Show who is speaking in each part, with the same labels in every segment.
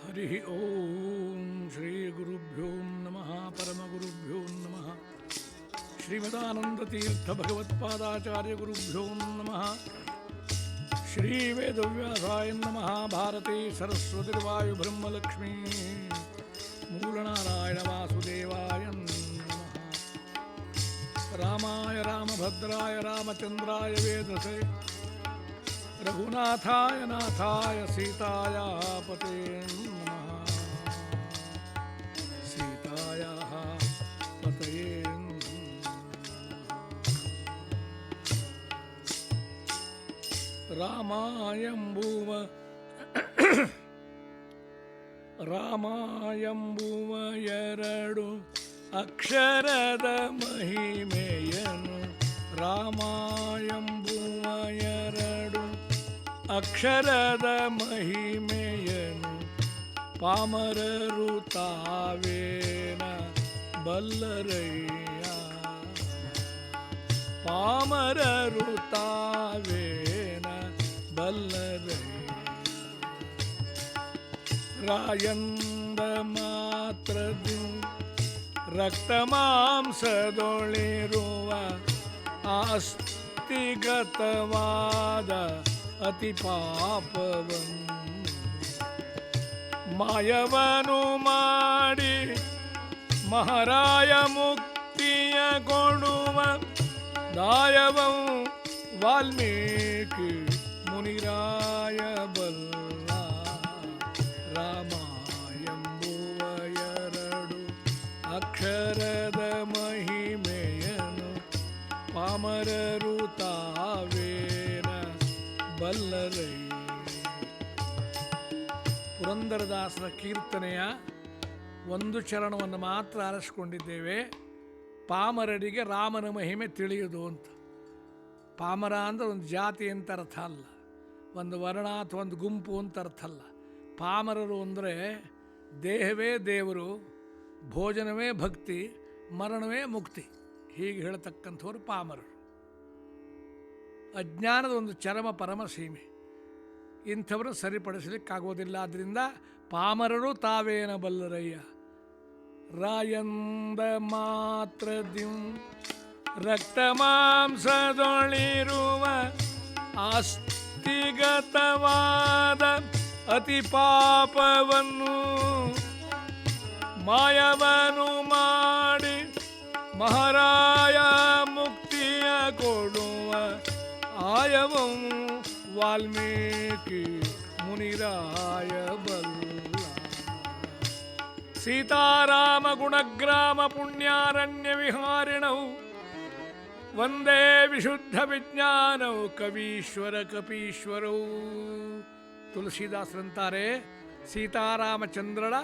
Speaker 1: हरि ओ श्रीगुरुभ्यों नम नमः। भगवत्चार्य गुरुभ्यो नम। श्री वेदव्यासाय नम, भारती सरस्वतिर्वायुब्रह्मलक्ष्मी मूलनारायणवासुदेवाय वासुदेवाय रामाय रामभद्राय रामचन्द्राय वेदसे। रघुनाथाय नाथाय सीताया पते രാമായംബൂവ ರಾಮಾಯಂಬುವಯರಡು ಅಕ್ಷರದ ಮಹಿಮೆಯನು ರಾಮಾಯಂಬುವಯರಡು ಅಕ್ಷರದ ಮಹಿಮೆಯನು ಪಾಮರರು ತಾವೇನ ಬಲ್ಲರಯ್ಯ ಪಾಮರರು ತಾವೇ ಬಲ್ಲರಯ್ಯ ರಾಯಂದ ಮಾತ್ರದಿ ರಕ್ತ ಮಾಂಸದೊಳಿರುವ ಆಸ್ತಿಗತವಾದ ಅತಿ ಪಾಪವನ್ನು ಮಾಯವನು ಮಾಡಿ ಮಹಾರಾಯ ಮುಕ್ತಿಯ ಕೊಡುವ ದಾಯವಂ ವಾಲ್ಮೀಕಿ ಬಲ್ಲ ಅಕ್ಷರದ ಮಹಿಮೆಯನು ಪಾಮರರು ಪುರಂದರದಾಸರ ಕೀರ್ತನೆಯ ಒಂದು ಚರಣವನ್ನು ಮಾತ್ರ ಆರಿಸ್ಕೊಂಡಿದ್ದೇವೆ. ಪಾಮರರಿಗೆ ರಾಮನ ಮಹಿಮೆ ತಿಳಿಯುವುದು ಅಂತ. ಪಾಮರ ಅಂದರೆ ಒಂದು ಜಾತಿ ಅಂತ ಅರ್ಥ ಅಲ್ಲ. ಒಂದು ವರ್ಣ ಅಥವಾ ಒಂದು ಗುಂಪು ಅಂತ ಅರ್ಥ ಅಲ್ಲ ಪಾಮರರು ಅಂದರೆ ದೇಹವೇ ದೇವರು, ಭೋಜನವೇ ಭಕ್ತಿ, ಮರಣವೇ ಮುಕ್ತಿ. ಹೀಗೆ ಹೇಳತಕ್ಕಂಥವ್ರು ಪಾಮರರು. ಅಜ್ಞಾನದ ಒಂದು ಚರಮ ಪರಮ ಸೀಮೆ. ಇಂಥವರು ಸರಿಪಡಿಸಲಿಕ್ಕಾಗೋದಿಲ್ಲ. ಆದ್ದರಿಂದ ಪಾಮರರು ತಾವೇನ ಬಲ್ಲರಯ್ಯ? ರಾಯಂದ ಮಾತ್ರದಿಂ, ರಕ್ತ ಮಾಂಸದೊಳಿರುವ ಆಸ್ತಿಗತವಾದ ಅತಿ ಪಾಪವನ್ನು ಮಾಯವನು ಮಾಡಿ ಮಹಾರಾಯ ಮುಕ್ತಿಯ ಕೊಡುವ ಆಯವಂ ವಾಲ್ಮೀಕಿ ಮುನಿರಾಯ ಬಲ್ಲ ಸೀತಾರಾಮ ಗುಣಗ್ರಾಮ ಪುಣ್ಯಾರಣ್ಯ ವಿಹಾರಿಣವು ವಂದೇ ವಿಶುದ್ಧ ವಿಜ್ಞಾನವು ಕವೀಶ್ವರ ಕಪೀಶ್ವರವು ತುಳಸಿದಾಸರಂತಾರೆ ಸೀತಾರಾಮಚಂದ್ರಳ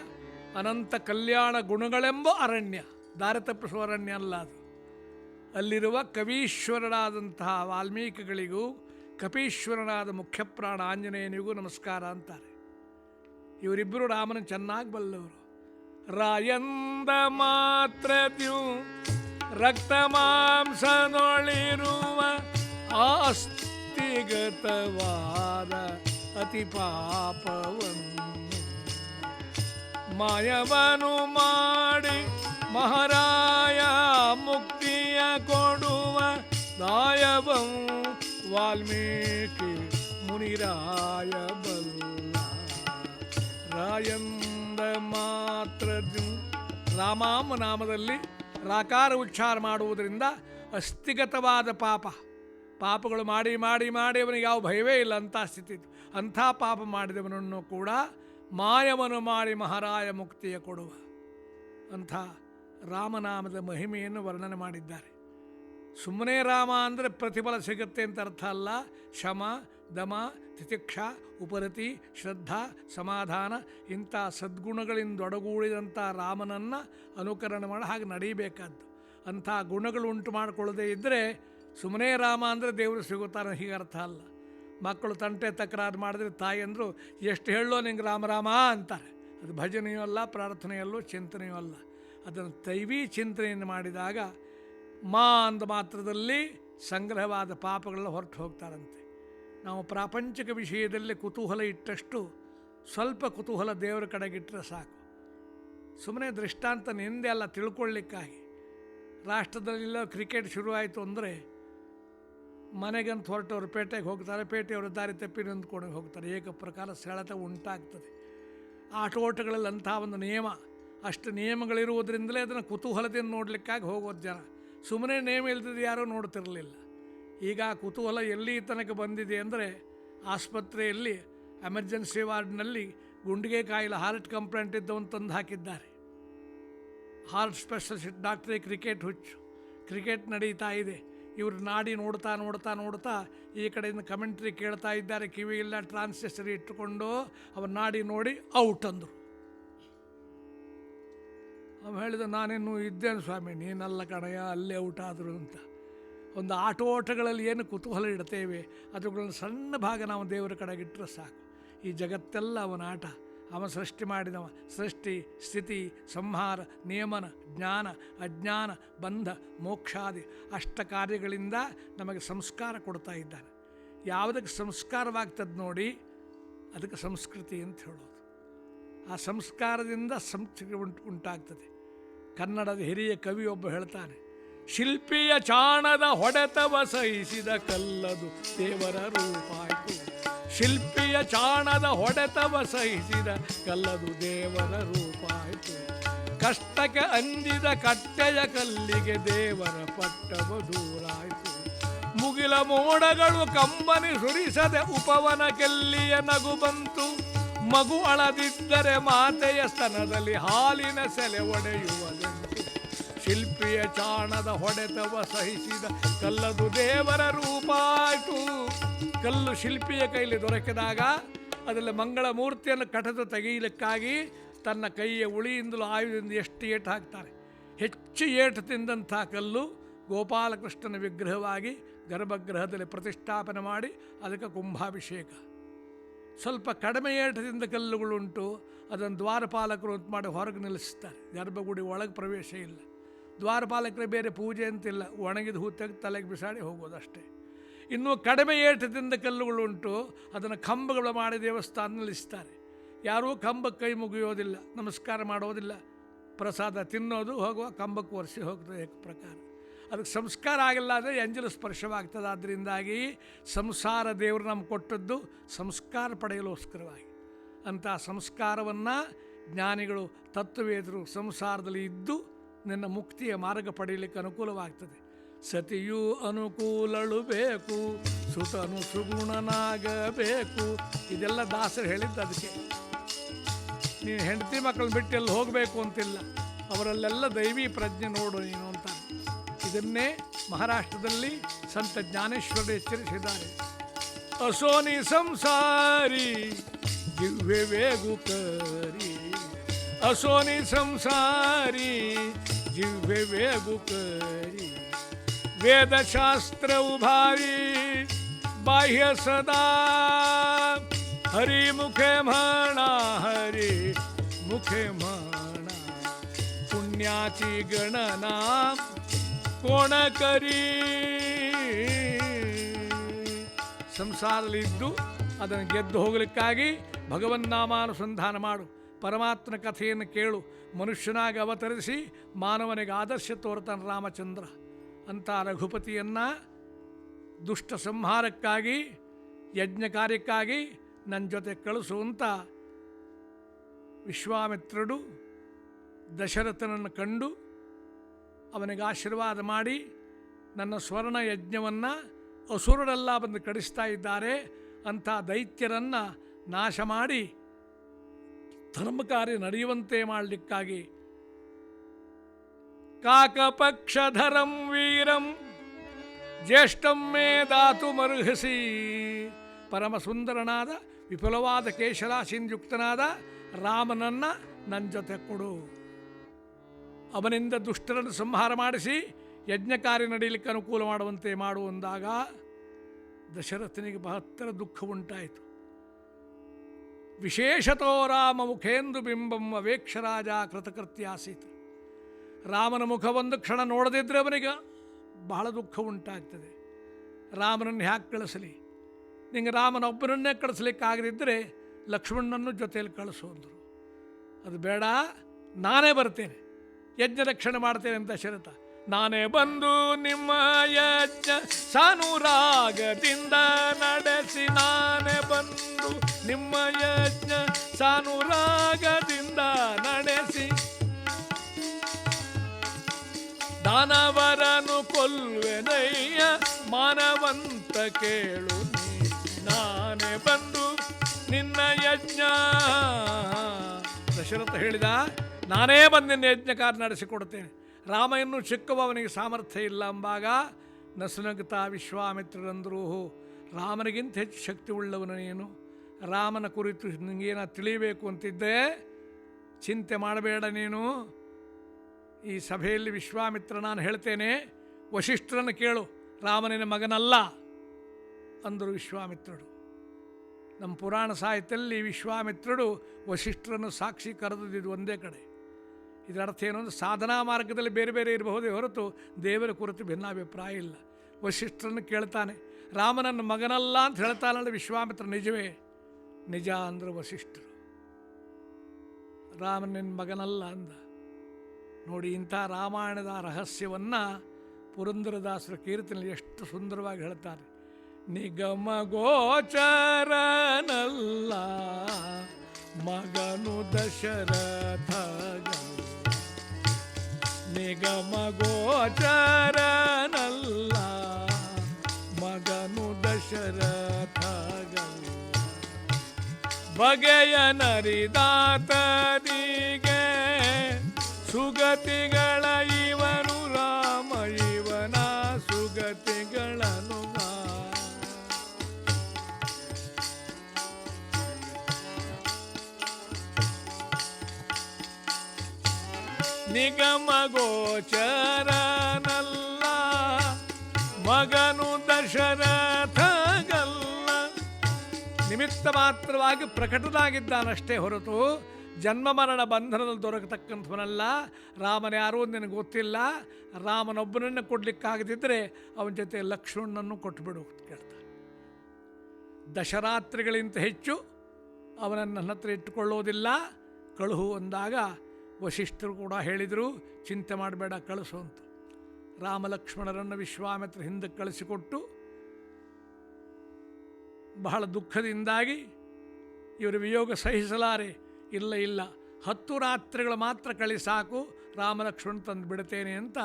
Speaker 1: ಅನಂತ ಕಲ್ಯಾಣ ಗುಣಗಳೆಂಬ ಅರಣ್ಯ ದಾರಿ ತಪ್ಪಿಸುವ ಅರಣ್ಯ ಅಲ್ಲ ಅದು. ಅಲ್ಲಿರುವ ಕವೀಶ್ವರನಾದಂತಹ ವಾಲ್ಮೀಕಿಗಳಿಗೂ ಕಪೀಶ್ವರನಾದ ಮುಖ್ಯಪ್ರಾಣ ಆಂಜನೇಯನಿಗೂ ನಮಸ್ಕಾರ ಅಂತಾರೆ. ಇವರಿಬ್ಬರು ರಾಮನ ಚೆನ್ನಾಗಿ ಬಲ್ಲವರು. ರಾಯಂದ ಮಾತ್ರದ್ಯು ರಕ್ತ ಮಾಂಸದೊಳಿರುವ ಆಸ್ತಿಗತವಾದ ಅತಿ ಪಾಪವನ್ನು ಮಾಯವನು ಮಾಡಿ ಮಹಾರಾಯ ಮುಕ್ತಿಯ ಕೊಡುವ ದಾಯವಂ ವಾಲ್ಮೀಕಿ ಮುನಿರಾಯ ಬಲ್ಲ. ರಾಯಂದ ಮಾತ್ರ ರಾಮಾಮ ನಾಮದಲ್ಲಿ ರಾಕಾರ ಉಚ್ಚಾರ ಮಾಡುವುದರಿಂದ ಅಸ್ಥಿಗತವಾದ ಪಾಪ. ಪಾಪಗಳು ಮಾಡಿ ಮಾಡಿ ಮಾಡಿ ಅವನಿಗೆ ಯಾವ ಭಯವೇ ಇಲ್ಲ ಅಂಥ ಸ್ಥಿತಿ. ಅಂಥ ಪಾಪ ಮಾಡಿದವನನ್ನು ಕೂಡ ಮಾಯವನು ಮಾಡಿ ಮಹಾರಾಯ ಮುಕ್ತಿಯ ಕೊಡುವ. ಅಂಥ ರಾಮನಾಮದ ಮಹಿಮೆಯನ್ನು ವರ್ಣನೆ ಮಾಡಿದ್ದಾರೆ. ಸುಮ್ಮನೆ ರಾಮ ಅಂದರೆ ಪ್ರತಿಫಲ ಸಿಗುತ್ತೆ ಅಂತ ಅರ್ಥ ಅಲ್ಲ. ಶಮ ದಮ, ತಿತಿಕ್ಷ, ಉಪರತಿ, ಶ್ರದ್ಧಾ, ಸಮಾಧಾನ ಇಂಥ ಸದ್ಗುಣಗಳಿಂದೊಡಗೂಡಿದಂಥ ರಾಮನನ್ನು ಅನುಕರಣೆ ಮಾಡಿ ಹಾಗೆ ನಡೀಬೇಕಾದ್ದು. ಅಂಥ ಗುಣಗಳು ಉಂಟು ಮಾಡಿಕೊಳ್ಳದೇ ಇದ್ದರೆ ಸುಮ್ಮನೆ ರಾಮ ಅಂದರೆ ದೇವರು ಸಿಗುತ್ತಾರೆ ಹೀಗೆ ಅರ್ಥ ಅಲ್ಲ. ಮಕ್ಕಳು ತಂಟೆ ತಕರಾರು ಮಾಡಿದ್ರೆ ತಾಯಿಯಂದರು ಎಷ್ಟು ಹೇಳೋ ನಿಂಗೆ ರಾಮ ರಾಮ ಅಂತಾರೆ. ಅದು ಭಜನೆಯೂ ಅಲ್ಲ, ಪ್ರಾರ್ಥನೆಯಲ್ಲೂ ಚಿಂತನೆಯೂ ಅಲ್ಲ. ಅದನ್ನು ದೈವೀ ಚಿಂತನೆಯನ್ನು ಮಾಡಿದಾಗ ಮಾ ಅಂದ ಮಾತ್ರದಲ್ಲಿ ಸಂಗ್ರಹವಾದ ಪಾಪಗಳೆಲ್ಲ ಹೊರಟು ಹೋಗ್ತಾರಂತೆ. ನಾವು ಪ್ರಾಪಂಚಿಕ ವಿಷಯದಲ್ಲಿ ಕುತೂಹಲ ಇಟ್ಟಷ್ಟು ಸ್ವಲ್ಪ ಕುತೂಹಲ ದೇವರ ಕಡೆಗಿಟ್ಟರೆ ಸಾಕು. ಸುಮ್ಮನೆ ದೃಷ್ಟಾಂತ ನಿಂದೆ ಅಲ್ಲ ತಿಳ್ಕೊಳ್ಳಿಕ್ಕಾಗಿ. ರಾಷ್ಟ್ರದಲ್ಲೆಲ್ಲ ಕ್ರಿಕೆಟ್ ಶುರುವಾಯಿತು ಅಂದರೆ ಮನೆಗಂತ ಹೊರಟವ್ರು ಪೇಟೆಗೆ ಹೋಗ್ತಾರೆ, ಪೇಟೆಯವರು ದಾರಿ ತಪ್ಪಿ ನಿಂತ್ಕೊಂಡು ಹೋಗ್ತಾರೆ. ಏಕ ಪ್ರಕಾರ ಸೆಳೆತ ಉಂಟಾಗ್ತದೆ. ಆಟೋಟಗಳಲ್ಲಿ ಅಂಥ ಒಂದು ನಿಯಮ, ಅಷ್ಟು ನಿಯಮಗಳಿರುವುದರಿಂದಲೇ ಅದನ್ನು ಕುತೂಹಲದಿಂದ ನೋಡಲಿಕ್ಕಾಗಿ ಹೋಗೋದು ಜನ. ಸುಮ್ಮನೆ ನೇಮ ಇಲ್ದಿದ್ದು ಯಾರೂ ನೋಡ್ತಿರಲಿಲ್ಲ. ಈಗ ಕುತೂಹಲ ಎಲ್ಲಿ ತನಕ ಬಂದಿದೆ ಅಂದರೆ ಆಸ್ಪತ್ರೆಯಲ್ಲಿ ಎಮರ್ಜೆನ್ಸಿ ವಾರ್ಡ್ನಲ್ಲಿ ಗುಂಡಿಗೆ ಕಾಯಿಲೆ, ಹಾರ್ಟ್ ಕಂಪ್ಲೇಂಟ್ ಇದ್ದವನು ತಂದು ಹಾಕಿದ್ದಾರೆ. ಹಾರ್ಟ್ ಸ್ಪೆಷಲಿಸ್ಟ್, ಡಾಕ್ಟ್ರೇ ಕ್ರಿಕೆಟ್ ಹುಚ್ಚು. ಕ್ರಿಕೆಟ್ ನಡೀತಾ ಇದೆ. ಇವರು ನಾಡಿ ನೋಡ್ತಾ ನೋಡ್ತಾ ನೋಡ್ತಾ ಈ ಕಡೆಯಿಂದ ಕಮೆಂಟ್ರಿ ಕೇಳ್ತಾ ಇದ್ದಾರೆ. ಕಿವಿಯಿಲ್ಲ ಟ್ರಾನ್ಸಿಸ್ಟರ್ ಇಟ್ಟುಕೊಂಡು ಅವ್ರ ನಾಡಿ ನೋಡಿ ಔಟ್ ಅಂದರು. ಅವ ಹೇಳಿದ ನಾನೇನು ಇದ್ದೇನೆ ಸ್ವಾಮಿ, ನೀನಲ್ಲ ಕಣಯ್ಯ, ಅಲ್ಲೇ ಔಟ್ ಆದರು ಅಂತ. ಒಂದು ಆಟೋಟಗಳಲ್ಲಿ ಏನು ಕುತೂಹಲ ಇಡ್ತೇವೆ ಅದರಗಳನ್ನು ಸಣ್ಣ ಭಾಗ ನಾವು ದೇವರ ಕಡೆಗಿಟ್ಟರೆ ಸಾಕು. ಈ ಜಗತ್ತೆಲ್ಲ ಅವನ ಆಟ. ಅವ ಸೃಷ್ಟಿ ಮಾಡಿದವ. ಸೃಷ್ಟಿ, ಸ್ಥಿತಿ, ಸಂಹಾರ, ನಿಯಮನ, ಜ್ಞಾನ, ಅಜ್ಞಾನ, ಬಂಧ, ಮೋಕ್ಷಾದಿ ಅಷ್ಟ ಕಾರ್ಯಗಳಿಂದ ನಮಗೆ ಸಂಸ್ಕಾರ ಕೊಡ್ತಾ ಇದ್ದಾನೆ ಯಾವುದಕ್ಕೆ ಸಂಸ್ಕಾರವಾಗ್ತದೆ ನೋಡಿ, ಅದಕ್ಕೆ ಸಂಸ್ಕೃತಿ ಅಂತ ಹೇಳೋದು. ಆ ಸಂಸ್ಕಾರದಿಂದ ಸಂಸ್ಕೃತಿ ಉಂಟು, ಉಂಟಾಗ್ತದೆ. ಕನ್ನಡದ ಹಿರಿಯ ಕವಿಯೊಬ್ಬ ಹೇಳ್ತಾನೆ ಶಿಲ್ಪಿಯ ಚಾಣದ ಹೊಡೆತವ ಸಹಿಸಿದ ಕಲ್ಲದು ದೇವರ ರೂಪಾಯಿತು ಶಿಲ್ಪಿಯ ಚಾಣದ ಹೊಡೆತವ ಸಹಿಸಿದ ಕಲ್ಲದು ದೇವರ ರೂಪಾಯಿತು ಕಷ್ಟಕ್ಕೆ ಅಂದಿದ ಕಟ್ಟೆಯ ಕಲ್ಲಿಗೆ ದೇವರ ಪಟ್ಟವ ದೂರಾಯಿತು ಮುಗಿಲ ಮೋಡಗಳು ಕಂಬನಿ ಸುರಿಸದೆ ಉಪವನ ಕೆಲ್ಲಿಯ ನಗು ಬಂತು. ಮಗು ಅಳದಿದ್ದರೆ ಮಾತೆಯ ಸ್ತನದಲ್ಲಿ ಹಾಲಿನ ಸೆಲೆ ಒಡೆಯುವುದೆಂತು ಶಿಲ್ಪಿಯ ಚಾಣದ ಹೊಡೆತವ ಸಹಿಸಿದ ಕಲ್ಲದು ದೇವರ ರೂಪಾಯಿತು ಕಲ್ಲು ಶಿಲ್ಪಿಯ ಕೈಲಿ ದೊರಕಿದಾಗ ಅದರಲ್ಲಿ ಮಂಗಳ ಮೂರ್ತಿಯನ್ನು ಕಟದು ತೆಗೆಯಲಿಕ್ಕಾಗಿ ತನ್ನ ಕೈಯ ಉಳಿಯಿಂದಲೂ ಆಯುಧದಿಂದ ಎಷ್ಟು ಏಟು ಹಾಕ್ತಾರೆ. ಹೆಚ್ಚು ಏಟು ತಿಂದಂಥ ಕಲ್ಲು ಗೋಪಾಲಕೃಷ್ಣನ ವಿಗ್ರಹವಾಗಿ ಗರ್ಭಗೃಹದಲ್ಲಿ ಪ್ರತಿಷ್ಠಾಪನೆ ಮಾಡಿ ಅದಕ್ಕೆ ಕುಂಭಾಭಿಷೇಕ. ಸ್ವಲ್ಪ ಕಡಿಮೆ ಏಟದಿಂದ ಕಲ್ಲುಗಳುಂಟು, ಅದನ್ನು ದ್ವಾರಪಾಲಕರು ಅಂತ ಮಾಡಿ ಹೊರಗೆ ನಿಲ್ಲಿಸ್ತಾರೆ. ಗರ್ಭಗುಡಿ ಒಳಗೆ ಪ್ರವೇಶ ಇಲ್ಲ. ದ್ವಾರಪಾಲಕರೇ ಬೇರೆ ಪೂಜೆ ಅಂತಿಲ್ಲ. ಒಣಗಿದ ಹೂ ತೆಗೆದು ತಲೆಗೆ ಬಿಸಾಡಿ ಹೋಗೋದಷ್ಟೇ. ಇನ್ನೂ ಕಡಿಮೆ ಏಟದಿಂದ ಕಲ್ಲುಗಳುಂಟು ಅದನ್ನು ಕಂಬಗಳು ಮಾಡಿ ದೇವಸ್ಥಾನ ನಿಲ್ಲಿಸ್ತಾರೆ ಯಾರೂ ಕಂಬಕ್ಕೆ ಕೈ ಮುಗಿಯೋದಿಲ್ಲ. ನಮಸ್ಕಾರ ಮಾಡೋದಿಲ್ಲ. ಪ್ರಸಾದ ತಿನ್ನೋದು, ಹೋಗುವ, ಕಂಬಕ್ಕೆ ಒರೆಸಿ ಹೋಗ್ತದೆ ಪ್ರಕಾರ. ಅದಕ್ಕೆ ಸಂಸ್ಕಾರ ಆಗಿಲ್ಲ ಅಂದರೆ ಎಂಜಲು ಸ್ಪರ್ಶವಾಗ್ತದೆ. ಆದ್ದರಿಂದಾಗಿ ಸಂಸಾರ ದೇವರು ನಮ್ಗೆ ಕೊಟ್ಟದ್ದು ಸಂಸ್ಕಾರ ಪಡೆಯಲೋಸ್ಕರವಾಗಿ. ಅಂತಹ ಸಂಸ್ಕಾರವನ್ನು ಜ್ಞಾನಿಗಳು, ತತ್ವವೇದರು ಸಂಸಾರದಲ್ಲಿ ಇದ್ದು ನಿನ್ನ ಮುಕ್ತಿಯ ಮಾರ್ಗ ಪಡೆಯಲಿಕ್ಕೆ ಅನುಕೂಲವಾಗ್ತದೆ. ಸತಿಯು ಅನುಕೂಲಳು ಬೇಕು, ಸುತನು ಸುಗುಣನಾಗಬೇಕು. ಇದೆಲ್ಲ ದಾಸರು ಹೇಳಿದ್ದು ಅದಕ್ಕೆ. ನೀನು ಹೆಂಡತಿ ಮಕ್ಕಳು ಬಿಟ್ಟು ಎಲ್ಲಿ ಹೋಗಬೇಕು ಅಂತಿಲ್ಲ. ಅವರಲ್ಲೆಲ್ಲ ದೈವಿ ಪ್ರಜ್ಞೆ ನೋಡು ನೀನು ಅಂತ. ಇದನ್ನೇ ಮಹಾರಾಷ್ಟ್ರದಲ್ಲಿ ಸಂತ ಜ್ಞಾನೇಶ್ವರ ಎಚ್ಚರಿಸಿದ್ದಾರೆ. ಅಸೋನಿ ಸಂಸಾರಿ, ದಿವ್ಯ ವೇಗುಕರಿ ಅಸೋನಿ ಸಂಸಾರಿ ದಿವ್ಯ ವೇಗುಕರಿ ವೇದಶಾಸ್ತ್ರ ಉಭಾವಿ ಬಾಹ್ಯ ಸದಾ हरी मुखे म्हणा हरी मुखे म्हणा पुण्याची गणना कोण करी ಸಂಸಾರದಲ್ಲಿದ್ದು ಅದನ್ನು ಗೆದ್ದು ಹೋಗಲಿಕ್ಕಾಗಿ ಭಗವನ್ನಾಮಾನುಸಂಧಾನ ಮಾಡು ಪರಮಾತ್ಮನ ಕಥೆಯನ್ನು ಕೇಳು, ಮನುಷ್ಯನಾಗಿ ಅವತರಿಸಿ ಮಾನವನಿಗೆ ಆದರ್ಶ ತೋರ್ತಾನೆ ರಾಮಚಂದ್ರ. ಅಂತ ರಘುಪತಿಯನ್ನು ದುಷ್ಟ ಸಂಹಾರಕ್ಕಾಗಿ, ಯಜ್ಞ ಕಾರ್ಯಕ್ಕಾಗಿ ನನ್ನ ಜೊತೆ ಕಳಿಸುವಂಥ ವಿಶ್ವಾಮಿತ್ರಡು ದಶರಥನನ್ನು ಕಂಡು ಅವನಿಗೆ ಆಶೀರ್ವಾದ ಮಾಡಿ ನನ್ನ ಸ್ವರ್ಣ ಯಜ್ಞವನ್ನು ಅಸುರರೆಲ್ಲ ಬಂದು ಕಡಿಸ್ತಾ ಇದ್ದಾರೆ, ಅಂಥ ದೈತ್ಯರನ್ನು ನಾಶ ಮಾಡಿ ಧರ್ಮ ಕಾರ್ಯ ನಡೆಯುವಂತೆ ಮಾಡಲಿಕ್ಕಾಗಿ. ಕಾಕಪಕ್ಷಧರಂ ವೀರಂ ಜ್ಯೇಷ್ಠಂ ಮೇ ದಾತುಮರ್ಹಸಿ ಪರಮ ಸುಂದರನಾದ ವಿಪುಲವಾದ ಕೇಶರಾಶಿಂದ್ಯುಕ್ತನಾದ ರಾಮನನ್ನ ನನ್ನ ಜೊತೆ ಕೊಡು. ಅವನಿಂದ ದುಷ್ಟರನ್ನು ಸಂಹಾರ ಮಾಡಿಸಿ ಯಜ್ಞ ಕಾರ್ಯ ನಡೀಲಿಕ್ಕೆ ಅನುಕೂಲ ಮಾಡುವಂತೆ ಮಾಡು ಅಂದಾಗ ದಶರಥನಿಗೆ ಬಹತ್ತರ ದುಃಖ ಉಂಟಾಯಿತು. ವಿಶೇಷತೋ ರಾಮ ಮುಖೇಂದು ಬಿಂಬಂ ಅವೇಕ್ಷರಾಜ ಕೃತಕೃತ್ಯಾಸೀತ್. ರಾಮನ ಮುಖ ಒಂದು ಕ್ಷಣ ನೋಡದಿದ್ದರೆ ಅವನಿಗೆ ಬಹಳ ದುಃಖ ಉಂಟಾಗ್ತದೆ. ರಾಮನನ್ನು ಹ್ಯಾಕೆ ಕಳಿಸಲಿ. ನಿಂಗೆ ರಾಮನೊಬ್ಬನನ್ನೇ ಕಳಿಸ್ಲಿಕ್ಕಾಗದಿದ್ದರೆ ಲಕ್ಷ್ಮಣನನ್ನು ಜೊತೆಯಲ್ಲಿ ಕಳಿಸು ಅಂದರು. ಅದು ಬೇಡ, ನಾನೇ ಬರ್ತೇನೆ. ಯಜ್ಞ ರಕ್ಷಣೆ ಮಾಡ್ತೇನೆ ಅಂತ ಶರತ. ನಾನೇ ಬಂದು ನಿಮ್ಮ ಯಜ್ಞ ಸಾನುರಾಗದಿಂದ ನಡೆಸಿ ನಾನೇ ಬಂದು ನಿಮ್ಮ ಯಜ್ಞ ಸಾನುರಾಗದಿಂದ ನಡೆಸಿ ದಾನವರನು ಕೊಲ್ವೆನಯ್ಯ ಮಾನವಂತ ಕೇಳು. ನಾನೇ ಬಂದು ನಿನ್ನ ಯಜ್ಞ ದಶರಥ ಹೇಳಿದ, ನಾನೇ ಬಂದು ನಿನ್ನ ಯಜ್ಞಕಾರ ನಡೆಸಿಕೊಡ್ತೇನೆ ರಾಮ ಇನ್ನೂ ಚಿಕ್ಕವ ಅವನಿಗೆ ಸಾಮರ್ಥ್ಯ ಇಲ್ಲ ಅಂಬಾಗ ನಸುನಗುತ್ತಾ ವಿಶ್ವಾಮಿತ್ರರಂದ್ರು, ರಾಮನಿಗಿಂತ ಹೆಚ್ಚು ಶಕ್ತಿ ಉಳ್ಳವನು ನೀನು. ರಾಮನ ಕುರಿತು ನಿಮಗೇನ ತಿಳಿಯಬೇಕು ಅಂತಿದ್ದೆ, ಚಿಂತೆ ಮಾಡಬೇಡ ನೀನು. ಈ ಸಭೆಯಲ್ಲಿ ವಿಶ್ವಾಮಿತ್ರ ನಾನು ಹೇಳ್ತೇನೆ ವಶಿಷ್ಠರನ್ನು ಕೇಳು ರಾಮನಿನ ಮಗನಲ್ಲ ಅಂದರು ವಿಶ್ವಾಮಿತ್ರರು. ನಮ್ಮ ಪುರಾಣ ಸಾಹಿತ್ಯದಲ್ಲಿ ವಿಶ್ವಾಮಿತ್ರರು ವಶಿಷ್ಠರನ್ನು ಸಾಕ್ಷಿ ಕರೆದಿದ್ದು ಒಂದೇ ಕಡೆ. ಇದರ ಅರ್ಥ ಏನು ಅಂದರೆ ಸಾಧನಾ ಮಾರ್ಗದಲ್ಲಿ ಬೇರೆ ಬೇರೆ ಇರಬಹುದೇ ಹೊರತು ದೇವರ ಕುರಿತು ಭಿನ್ನಾಭಿಪ್ರಾಯ ಇಲ್ಲ. ವಶಿಷ್ಠರನ್ನು ಕೇಳ್ತಾನೆ, ರಾಮನನ್ನು ಮಗನಲ್ಲ ಅಂತ ಹೇಳ್ತಾನಲ್ಲ ವಿಶ್ವಾಮಿತ್ರ, ನಿಜವೇ? ನಿಜ ಅಂದ್ರೆ ವಶಿಷ್ಠರು ರಾಮನಿನ ಮಗನಲ್ಲ ಅಂದ. ನೋಡಿ, ಇಂಥ ರಾಮಾಯಣದ ರಹಸ್ಯವನ್ನು ಪುರಂದರದಾಸರ ಕೀರ್ತನೆಯಲ್ಲಿ ಎಷ್ಟು ಸುಂದರವಾಗಿ ಹೇಳ್ತಾರೆ. ನಿಗಮ ಗೋಚರನಲ್ಲ, ಮಗನು ದಶರಥ ನಿಗಮ ಗೋಚರನಲ್ಲ. ಮಗನು ದಶರಥ ಬಗೆಯ ನರಿದಾತರಿಗೆ ಸುಗತಿಗಳ ನಿಗಮ ಗೋಚರನಲ್ಲ ಮಗನು ದಶರಥಗಲ್ಲ. ನಿಮಿತ್ತ ಮಾತ್ರವಾಗಿ ಪ್ರಕಟನಾಗಿದ್ದಾನಷ್ಟೇ ಹೊರತು ಜನ್ಮ ಮರಣ ಬಂಧನದಲ್ಲಿ ದೊರಕತಕ್ಕಂಥವನಲ್ಲ. ರಾಮನ ಯಾರೂ ನಿನಗೆ ಗೊತ್ತಿಲ್ಲ. ರಾಮನೊಬ್ಬನನ್ನು ಕೊಡಲಿಕ್ಕಾಗದಿದ್ದರೆ ಅವನ ಜೊತೆ ಲಕ್ಷ್ಮಣನನ್ನು ಕೊಟ್ಟುಬಿಡು ಕೇಳ್ತಾನೆ. ದಶರಾತ್ರಿಗಳಿಂತ ಹೆಚ್ಚು ಅವನನ್ನು ನನ್ನ ಹತ್ರ ಇಟ್ಟುಕೊಳ್ಳೋದಿಲ್ಲ. ಕಳುಹು ಅಂದಾಗ ವಶಿಷ್ಠರು ಕೂಡ ಹೇಳಿದರು, ಚಿಂತೆ ಮಾಡಬೇಡ, ಕಳಿಸು ಅಂತ. ರಾಮಲಕ್ಷ್ಮಣರನ್ನು ವಿಶ್ವಾಮಿತ್ರ ಹಿಂದಕ್ಕೆ ಕಳಿಸಿಕೊಟ್ಟು ಬಹಳ ದುಃಖದಿಂದಾಗಿ ಇವರು ವಿಯೋಗ ಸಹಿಸಲಾರೆ. ಇಲ್ಲ ಇಲ್ಲ, ಹತ್ತು ರಾತ್ರಿಗಳು ಮಾತ್ರ ಕಳಿ ಸಾಕು ರಾಮಲಕ್ಷ್ಮಣ ತಂದು ಬಿಡ್ತೇನೆ ಅಂತ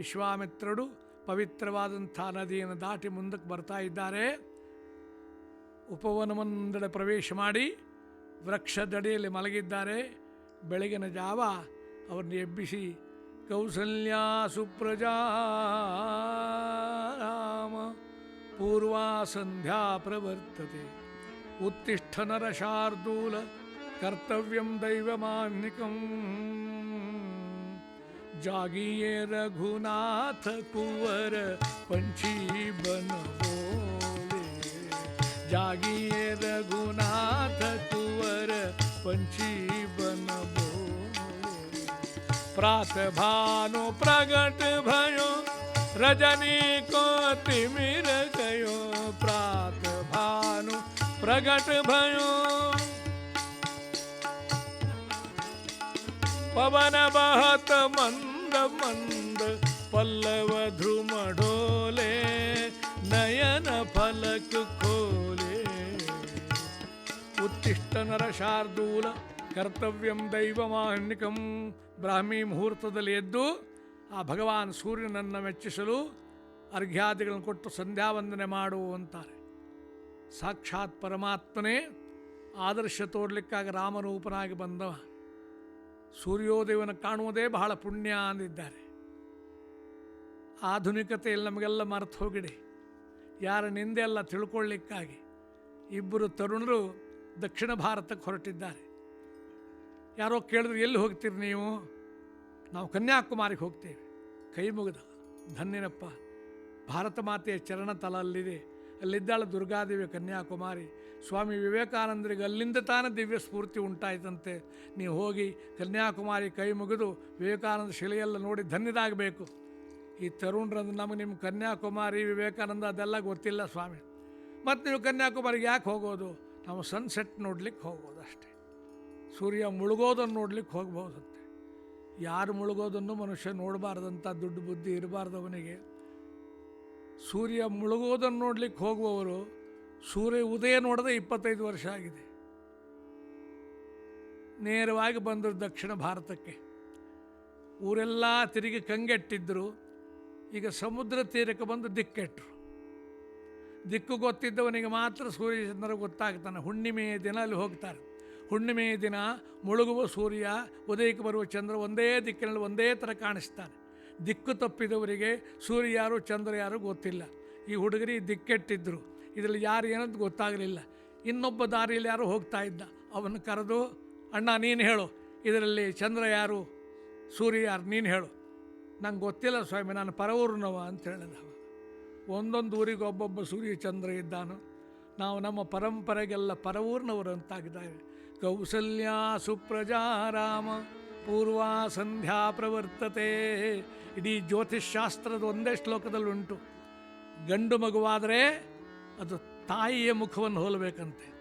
Speaker 1: ವಿಶ್ವಾಮಿತ್ರರು ಪವಿತ್ರವಾದಂಥ ನದಿಯನ್ನು ದಾಟಿ ಮುಂದಕ್ಕೆ ಬರ್ತಾ ಇದ್ದಾರೆ. ಉಪವನವನ್ನೊಂದೆಡೆ ಪ್ರವೇಶ ಮಾಡಿ ವೃಕ್ಷದಡಿಯಲ್ಲಿ ಮಲಗಿದ್ದಾರೆ. ಬೆಳಗಿನ ಜಾವ ಅವರನ್ನು ಎಬ್ಬಿಸಿ ಕೌಸಲ್ಯ ಸುಪ್ರಜಾ ರಾಮ ಪೂರ್ವಾ ಸಂಧ್ಯಾ ಪ್ರವರ್ತತೆ ಉತ್ತಿಷ್ಠ ನರ ಶಾರ್ದೂಲ ಕರ್ತವ್ಯಂ ದೈವಮಾನ್ನಿಕಂ ಜಾಗಿಯೇ ರಘುನಾಥ ಕುವರ ಪಂಚಿ ಬನ ಬೋಲೆ ಜಾಗಿಯೇ ರಘುನಾಥ ಕುವರ पंछी बन बोले। प्रात भानु प्रगट भयो, रजनी को तिमिर गयो। प्रात भानु प्रगट भयो। पवन बहत मंद मंद ಶಾರ್ದೂಲ, ಕರ್ತವ್ಯಂ ದೈವಮಾಹ್ನಿಕಂ ಬ್ರಾಹ್ಮಿ ಮುಹೂರ್ತದಲ್ಲಿ ಎದ್ದು ಆ ಭಗವಾನ್ ಸೂರ್ಯನನ್ನು ಮೆಚ್ಚಿಸಲು ಅರ್ಘ್ಯಾದಿಗಳನ್ನು ಕೊಟ್ಟು ಸಂಧ್ಯಾವಂದನೆ ಮಾಡು ಅಂತಾರೆ. ಸಾಕ್ಷಾತ್ ಪರಮಾತ್ಮನೇ ಆದರ್ಶ ತೋರ್ಲಿಕ್ಕಾಗಿ ರಾಮರೂಪನಾಗಿ ಬಂದವ. ಸೂರ್ಯೋದಯವನ್ನು ಕಾಣುವುದೇ ಬಹಳ ಪುಣ್ಯ ಅಂದಿದ್ದಾರೆ. ಆಧುನಿಕತೆಯಲ್ಲಿ ನಮಗೆಲ್ಲ ಮರೆತು ಹೋಗಿಡಿ. ಯಾರ ನಿಂದೆಲ್ಲ ತಿಳ್ಕೊಳ್ಳಿಕ್ಕಾಗಿ ಇಬ್ಬರು ತರುಣರು ದಕ್ಷಿಣ ಭಾರತಕ್ಕೆ ಹೊರಟಿದ್ದಾರೆ. ಯಾರೋ ಕೇಳಿದ್ರೆ, ಎಲ್ಲಿ ಹೋಗ್ತೀರಿ ನೀವು? ನಾವು ಕನ್ಯಾಕುಮಾರಿಗೆ ಹೋಗ್ತೇವೆ. ಕೈ ಮುಗಿದ. ಧನ್ಯನಪ್ಪ ಭಾರತ ಮಾತೆಯ ಚರಣ ತಲ ಅಲ್ಲಿದೆ ಅಲ್ಲಿದ್ದಾಳೆ ದುರ್ಗಾದೇವಿ ಕನ್ಯಾಕುಮಾರಿ. ಸ್ವಾಮಿ ವಿವೇಕಾನಂದರಿಗೆ ಅಲ್ಲಿಂದ ತಾನೇ ದಿವ್ಯ ಸ್ಫೂರ್ತಿ ಉಂಟಾಯಿತಂತೆ. ನೀವು ಹೋಗಿ ಕನ್ಯಾಕುಮಾರಿ ಕೈ ಮುಗಿದು ವಿವೇಕಾನಂದ ಶಿಲೆಯೆಲ್ಲ ನೋಡಿ ಧನ್ಯದಾಗಬೇಕು ಈ ತರುಣರಂದ್ರೆ ನಮಗೆ ನಿಮ್ಮ ಕನ್ಯಾಕುಮಾರಿ ವಿವೇಕಾನಂದ ಅದೆಲ್ಲ ಗೊತ್ತಿಲ್ಲ ಸ್ವಾಮಿ. ಮತ್ತು ನೀವು ಕನ್ಯಾಕುಮಾರಿಗೆ ಯಾಕೆ ಹೋಗೋದು? ನಾವು ಸನ್ಸೆಟ್ ನೋಡ್ಲಿಕ್ಕೆ ಹೋಗ್ಬೋದು ಅಷ್ಟೇ ಸೂರ್ಯ ಮುಳುಗೋದನ್ನು ನೋಡ್ಲಿಕ್ಕೆ ಹೋಗ್ಬೋದಂತೆ ಯಾರು ಮುಳುಗೋದನ್ನು ಮನುಷ್ಯ ನೋಡಬಾರ್ದಂಥ ದುಡ್ಡು ಬುದ್ಧಿ ಇರಬಾರ್ದವನಿಗೆ. ಸೂರ್ಯ ಮುಳುಗೋದನ್ನು ನೋಡ್ಲಿಕ್ಕೆ ಹೋಗುವವರು ಸೂರ್ಯ ಉದಯ ನೋಡದೆ ಇಪ್ಪತ್ತೈದು ವರ್ಷ ಆಗಿದೆ. ನೇರವಾಗಿ ಬಂದರು ದಕ್ಷಿಣ ಭಾರತಕ್ಕೆ. ಊರೆಲ್ಲ ತಿರುಗಿ ಕಂಗೆಟ್ಟಿದ್ದರು ಈಗ ಸಮುದ್ರ ತೀರಕ್ಕೆ ಬಂದು ದಿಕ್ಕೆಟ್ಟರು ದಿಕ್ಕು ಗೊತ್ತಿದ್ದವನಿಗೆ ಮಾತ್ರ ಸೂರ್ಯಚಂದ್ರ ಗೊತ್ತಾಗ್ತಾನೆ. ಹುಣ್ಣಿಮೆಯ ದಿನ ಅಲ್ಲಿ ಹೋಗ್ತಾರೆ. ಹುಣ್ಣಿಮೆಯ ದಿನ ಮುಳುಗುವ ಸೂರ್ಯ, ಉದಯಕ್ಕೆ ಬರುವ ಚಂದ್ರ ಒಂದೇ ದಿಕ್ಕಿನಲ್ಲಿ ಒಂದೇ ಥರ ಕಾಣಿಸ್ತಾನೆ ದಿಕ್ಕು ತಪ್ಪಿದವರಿಗೆ ಸೂರ್ಯ ಯಾರು, ಚಂದ್ರ ಯಾರು ಗೊತ್ತಿಲ್ಲ. ಈ ಹುಡುಗರಿ ದಿಕ್ಕೆಟ್ಟಿದ್ದರು ಇದರಲ್ಲಿ ಯಾರು ಏನಂತ ಗೊತ್ತಾಗಲಿಲ್ಲ. ಇನ್ನೊಬ್ಬ ದಾರಿಯಲ್ಲಿ ಯಾರು ಹೋಗ್ತಾ ಇದ್ದ. ಅವನು ಕರೆದು, ಅಣ್ಣ, ನೀನು ಹೇಳು. ಇದರಲ್ಲಿ ಚಂದ್ರ ಯಾರು, ಸೂರ್ಯ ಯಾರು, ನೀನು ಹೇಳು. ನಂಗೆ ಗೊತ್ತಿಲ್ಲ ಸ್ವಾಮಿ, ನಾನು ಪರವೂರ್ನವ ಅಂತ ಹೇಳಿದ ಒಂದೊಂದು ಊರಿಗೆ ಒಬ್ಬೊಬ್ಬ ಸೂರ್ಯ ಚಂದ್ರ ಇದ್ದಾನು. ನಾವು ನಮ್ಮ ಪರಂಪರೆಗೆಲ್ಲ ಪರವೂರ್ಣವರು ಅಂತಾಗಿದ್ದಾರೆ ಕೌಸಲ್ಯ ಸುಪ್ರಜಾರಾಮ ಪೂರ್ವ ಸಂಧ್ಯಾ ಪ್ರವರ್ತತೆ. ಇಡೀ ಜ್ಯೋತಿಷ್ಶಾಸ್ತ್ರದ ಒಂದೇ ಶ್ಲೋಕದಲ್ಲುಂಟು. ಗಂಡು ಮಗುವಾದರೆ ಅದು ತಾಯಿಯ ಮುಖವನ್ನು ಹೋಲಬೇಕಂತೆ.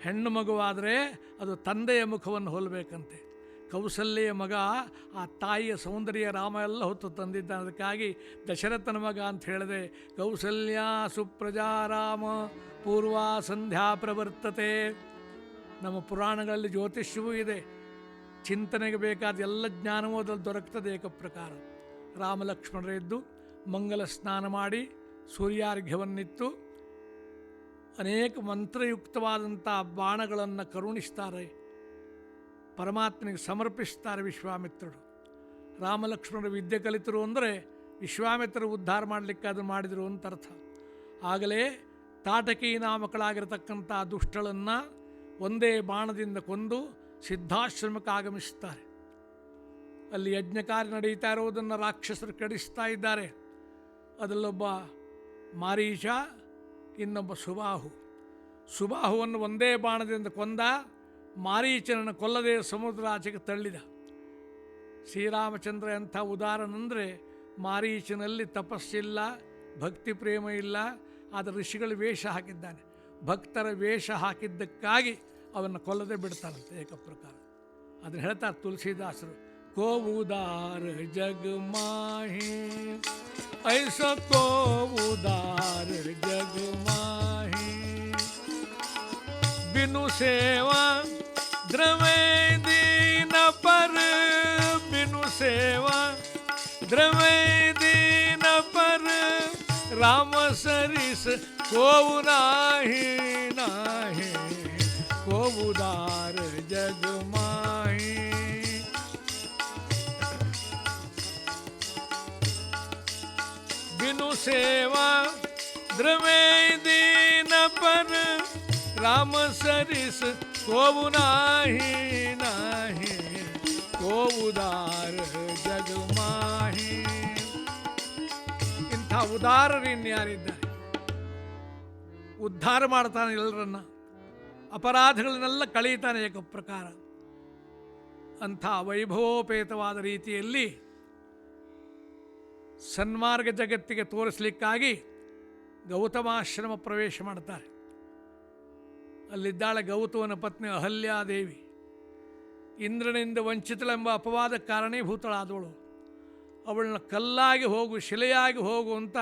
Speaker 1: ಹೆಣ್ಣು ಮಗುವಾದರೆ ಅದು ತಂದೆಯ ಮುಖವನ್ನು ಹೋಲಬೇಕಂತೆ. ಕೌಸಲ್ಯ ಮಗ, ಆ ತಾಯಿಯ ಸೌಂದರ್ಯ ರಾಮ ಎಲ್ಲ ಹೊತ್ತು ತಂದಿದ್ದ ಅದಕ್ಕಾಗಿ ದಶರಥನ ಮಗ ಅಂತ ಹೇಳಿದೆ, ಕೌಸಲ್ಯ ಸುಪ್ರಜಾರಾಮ ಪೂರ್ವಾ ಸಂಧ್ಯಾ ಪ್ರವರ್ತತೆ. ನಮ್ಮ ಪುರಾಣಗಳಲ್ಲಿ ಜ್ಯೋತಿಷ್ಯವೂ ಇದೆ. ಚಿಂತನೆಗೆ ಬೇಕಾದ ಎಲ್ಲ ಜ್ಞಾನವೂ ಅದರಲ್ಲಿ ದೊರಕ್ತದೆ ಏಕ ಪ್ರಕಾರ. ರಾಮ ಲಕ್ಷ್ಮಣರಿದ್ದು ಮಂಗಲ ಸ್ನಾನ ಮಾಡಿ ಸೂರ್ಯಾರ್ಘ್ಯವನ್ನಿತ್ತು ಅನೇಕ ಮಂತ್ರಯುಕ್ತವಾದಂಥ ಬಾಣಗಳನ್ನು ಕರುಣಿಸ್ತಾರೆ. ಪರಮಾತ್ಮನಿಗೆ ಸಮರ್ಪಿಸ್ತಾರೆ ವಿಶ್ವಾಮಿತ್ರರು. ರಾಮಲಕ್ಷ್ಮಣರು ವಿದ್ಯೆ ಕಲಿತರು ಅಂದರೆ ವಿಶ್ವಾಮಿತ್ರರು ಉದ್ಧಾರ ಮಾಡಲಿಕ್ಕೆ ಅದು ಮಾಡಿದರು ಅಂತ ಅರ್ಥ. ಆಗಲೇ ತಾಟಕಿ ನಾಮಕಳಾಗಿರತಕ್ಕಂಥ ದುಷ್ಟಳನ್ನು ಒಂದೇ ಬಾಣದಿಂದ ಕೊಂದು ಸಿದ್ಧಾಶ್ರಮಕ್ಕೆ ಆಗಮಿಸುತ್ತಾರೆ ಅಲ್ಲಿ ಯಜ್ಞ ಕಾರ್ಯ ನಡೀತಾ ಇರುವುದನ್ನು ರಾಕ್ಷಸರು ಕಡಿಸ್ತಾ ಇದ್ದಾರೆ. ಅದರಲ್ಲೊಬ್ಬ ಮಾರೀಷ ಇನ್ನೊಬ್ಬ ಸುಬಾಹು. ಸುಬಾಹುವನ್ನು ಒಂದೇ ಬಾಣದಿಂದ ಕೊಂದ ಮಾರೀಚನನ್ನು ಕೊಲ್ಲದೆ ಸಮುದ್ರ ಆಚೆಗೆ ತಳ್ಳಿದ. ಶ್ರೀರಾಮಚಂದ್ರ ಎಂಥ ಉದಾಹರಣೆಂದರೆ ಮಾರೀಚನಲ್ಲಿ ತಪಸ್ಸಿಲ್ಲ, ಭಕ್ತಿ ಪ್ರೇಮ ಇಲ್ಲ, ಆದರೆ ಋಷಿಗಳು ವೇಷ ಹಾಕಿದ್ದಾನೆ. ಭಕ್ತರ ವೇಷ ಹಾಕಿದ್ದಕ್ಕಾಗಿ ಅವನ್ನು ಕೊಲ್ಲದೆ ಬಿಡ್ತಾರಂತೆ ಏಕಪ್ರಕಾರ ಅದನ್ನು ಹೇಳ್ತಾರೆ ತುಳಸಿದಾಸರು ಕೋ ಉದಾರ ಜಗ ಮಾಹಿ, ಐಸ ಕೋ ಉದಾರ ಜಗ ಮಾಹಿ. बिनु सेवा, द्रवे दीन पर बिनु सेवा। द्रवे दीन पर राम सरिस को नाही नाही। को उदार जग माही। बिनु सेवा, द्रवे दीन पर ರಾಮ ಸರಿಸ ಕೋವು ನಾಹಿ ನಾಹಿ ಕೋವುದಾರ ಜಗಮಾಹಿ ಇಂಥ ಉದಾರರಿನ್ಯಾರಿದ್ದಾರೆ ಉದ್ಧಾರ ಮಾಡ್ತಾನೆ ಎಲ್ಲರನ್ನ ಅಪರಾಧಗಳನ್ನೆಲ್ಲ ಕಳೀತಾನೆ ಏಕ ಪ್ರಕಾರ. ಅಂಥ ವೈಭವೋಪೇತವಾದ ರೀತಿಯಲ್ಲಿ ಸನ್ಮಾರ್ಗ ಜಗತ್ತಿಗೆ ತೋರಿಸಲಿಕ್ಕಾಗಿ ಗೌತಮಾಶ್ರಮ ಪ್ರವೇಶ ಮಾಡ್ತಾರೆ. ಅಲ್ಲಿದ್ದಾಳೆ ಗೌತಮನ ಪತ್ನಿ ಅಹಲ್ಯಾದೇವಿ. ಇಂದ್ರನಿಂದ ವಂಚಿತಳೆಂಬ ಅಪವಾದ ಕಾರಣೀಭೂತಳಾದವಳು. ಅವಳನ್ನ ಕಲ್ಲಾಗಿ ಹೋಗು, ಶಿಲೆಯಾಗಿ ಹೋಗು ಅಂತ